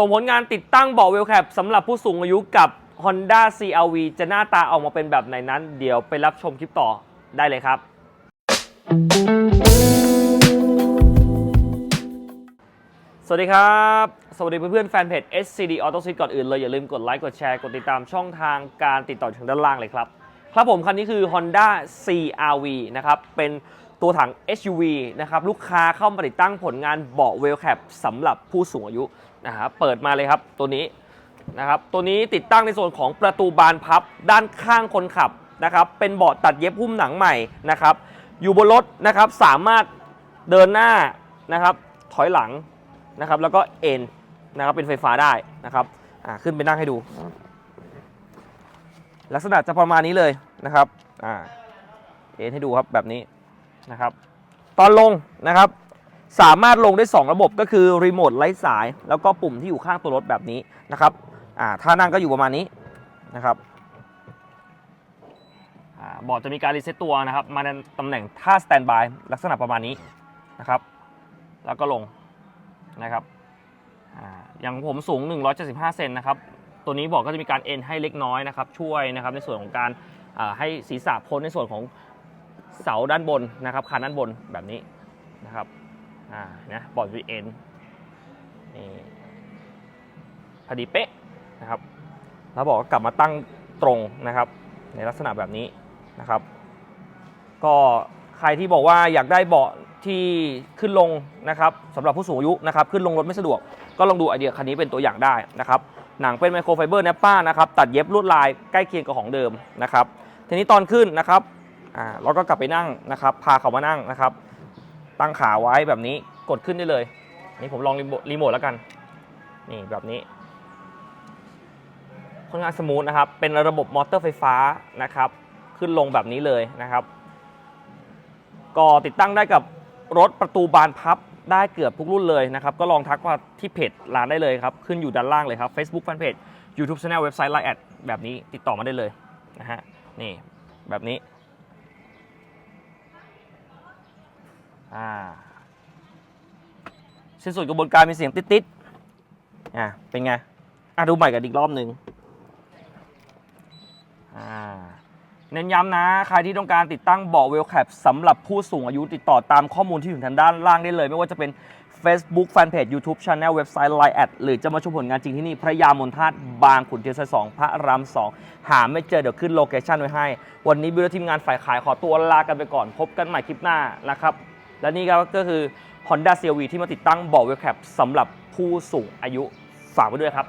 ส่งผลงานติดตั้งเบาะเวลแคปสำหรับผู้สูงอายุกับ Honda CRV จะหน้าตาออกมาเป็นแบบไหนนั้น เดี๋ยวไปรับชมคลิปต่อได้เลยครับ สวัสดีครับ สวัสดีเพื่อนๆแฟนเพจ SCD Auto Seat ก่อนอื่นเลย อย่าลืมกดไลค์กดแชร์กดติดตามช่องทางการติดต่อทางด้านล่างเลยครับ ครับผมคันนี้คือ Honda CRV นะครับ เป็น ตัวถัง SUV นะครับลูกค้าเข้ามาติดตั้งผลงานเบาะเวลแคปสำหรับผู้สูงอายุนะครับเปิดมาเลยครับตัวนี้นะครับตัวนี้ติดตั้งในส่วนของประตูบานพับด้านข้างคนขับนะครับเป็นเบาะตัดเย็บหุ้มหนังใหม่นะครับอยู่บนรถนะครับสามารถเดินหน้านะครับถอยหลังนะครับแล้วก็เอ็นนะครับเป็นไฟฟ้าได้นะครับอ่าขึ้นไปนั่งให้ดู ลักษณะจะประมาณนี้เลยนะครับอ่าเอ็นให้ดูครับแบบนี้ นะครับ ตอนลงนะครับ สามารถลงได้ 2 ระบบก็คือรีโมทไร้สาย แล้วก็ปุ่มที่อยู่ข้างตัวรถแบบนี้นะครับอ่าท่านั่งก็อยู่ประมาณนี้นะครับอ่าบอร์ดจะมีการรีเซ็ตตัวนะครับ มาในตำแหน่งท่าสแตนบายลักษณะประมาณนี้นะครับ แล้วก็ลงนะครับออย่างผมสูง 175 เซนนะครับ ตัวนี้บอกก็จะมีการเอ็นให้เล็กน้อยนะครับ ช่วยนะครับในส่วนของการให้ศีรษะพ้นในส่วนของ เสาด้านบนนะครับคานด้านบนแบบนี้นะครับอ่านะบอร์ดวีเอ็นนี่พอดีเป๊ะนะครับแล้วบอกกลับมาตั้งตรงนะครับ ในลักษณะแบบนี้นะครับ ก็ใครที่บอกว่าอยากได้เบาะที่ขึ้นลงนะครับสำหรับผู้สูงอายุนะครับ ขึ้นลงรถไม่สะดวก ก็ลองดูไอเดียคันนี้เป็นตัวอย่างได้นะครับหนังเป็นไมโครไฟเบอร์แนปป้านะครับตัดเย็บลวดลายใกล้เคียงกับของเดิมนะครับทีนี้ตอนขึ้นนะครับ อ่าเราก็กลับไปนั่งนะครับ พาเขามานั่งนะครับ ตั้งขาไว้แบบนี้กดขึ้นได้เลยนี่ผมลองรีโมทแล้วกัน นี่แบบนี้ค่อนข้างสมูทนะครับ เป็นระบบมอเตอร์ไฟฟ้านะครับ ขึ้นลงแบบนี้เลยนะครับ ก็ติดตั้งได้กับรถประตูบานพับได้เกือบทุกรุ่นเลยนะครับ ก็ลองทักมาที่เพจร้านได้เลยครับ ขึ้นอยู่ด้านล่างเลยครับ Facebook Fanpage YouTube Channel เว็บไซต์ Line แอดแบบนี้ติดต่อมาได้เลยนะฮะ นี่แบบนี้ อ่าสิ้นสุดกระบวนการมีเสียงติดๆอ่าเป็นไง อะดูใหม่กันอีกรอบหนึ่งอ่าเน้นย้ำนะ ใครที่ต้องการติดตั้งเบาะเวลแคปสำหรับผู้สูงอายุติดต่อตามข้อมูลที่อยู่ทางด้านล่างได้เลย ไม่ว่าจะเป็น Facebook Fanpage YouTube Channel เว็บไซต์ Line แอดหรือจะมาชมผลงานจริงที่นี่ พระยามนทาตบางขุนเทียนซอยสองพระรามสองหาไม่เจอเดี๋ยวขึ้นโลเคชั่นไว้ให้ วันนี้บิวทีมงานฝ่ายขายขอตัวลากันไปก่อนพบกันใหม่คลิปหน้านะครับ และนี่ก็คือ Honda CRV ที่มาติดตั้งเบาะเวลแคปสำหรับผู้สูงอายุฝากไว้ด้วยครับ